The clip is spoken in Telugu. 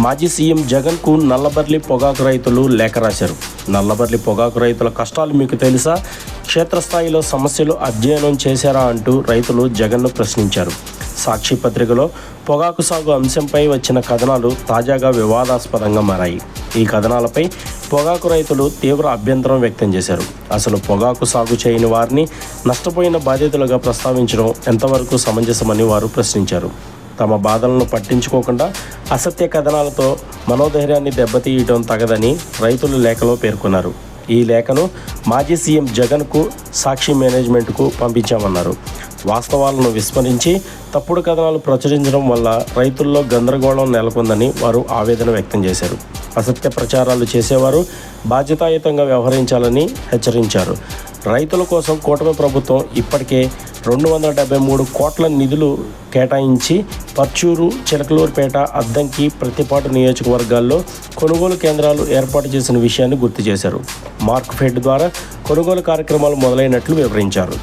మాజీ సీఎం జగన్కు నల్లబర్లి పొగాకు రైతులు లేఖ రాశారు. నల్లబర్లి పొగాకు రైతుల కష్టాలు మీకు తెలుసా? క్షేత్రస్థాయిలో సమస్యలు అధ్యయనం చేశారా అంటూ రైతులు జగన్ను ప్రశ్నించారు. సాక్షి పత్రికలో పొగాకు సాగు అంశంపై వచ్చిన కథనాలు తాజాగా వివాదాస్పదంగా మారాయి. ఈ కథనాలపై పొగాకు రైతులు తీవ్ర అభ్యంతరం వ్యక్తం చేశారు. అసలు పొగాకు సాగు చేయని వారిని నష్టపోయిన బాధితులుగా ప్రస్తావించడం ఎంతవరకు సమంజసమని వారు ప్రశ్నించారు. తమ బాధలను పట్టించుకోకుండా అసత్య కథనాలతో మనోధైర్యాన్ని దెబ్బతీయడం తగదని రైతులు లేఖలో పేర్కొన్నారు. ఈ లేఖను మాజీ సీఎం జగన్కు సాక్షి మేనేజ్మెంట్కు పంపించామన్నారు. వాస్తవాలను విస్మరించి తప్పుడు కథనాలు ప్రచురించడం వల్ల రైతుల్లో గందరగోళం నెలకొందని వారు ఆవేదన వ్యక్తం చేశారు. అసత్య ప్రచారాలు చేసేవారు బాధ్యతాయుతంగా వ్యవహరించాలని హెచ్చరించారు. రైతుల కోసం కూటమి ప్రభుత్వం ఇప్పటికే రెండు వందల డెబ్బై మూడు కోట్ల నిధులు కేటాయించి పర్చూరు చిలకలూరుపేట అద్దంకి ప్రతిపాటు నియోజకవర్గాల్లో కొనుగోలు కేంద్రాలు ఏర్పాటు చేసిన విషయాన్ని గుర్తు చేశారు. మార్క్ ఫెడ్ ద్వారా కొనుగోలు కార్యక్రమాలు మొదలైనట్లు వివరించారు.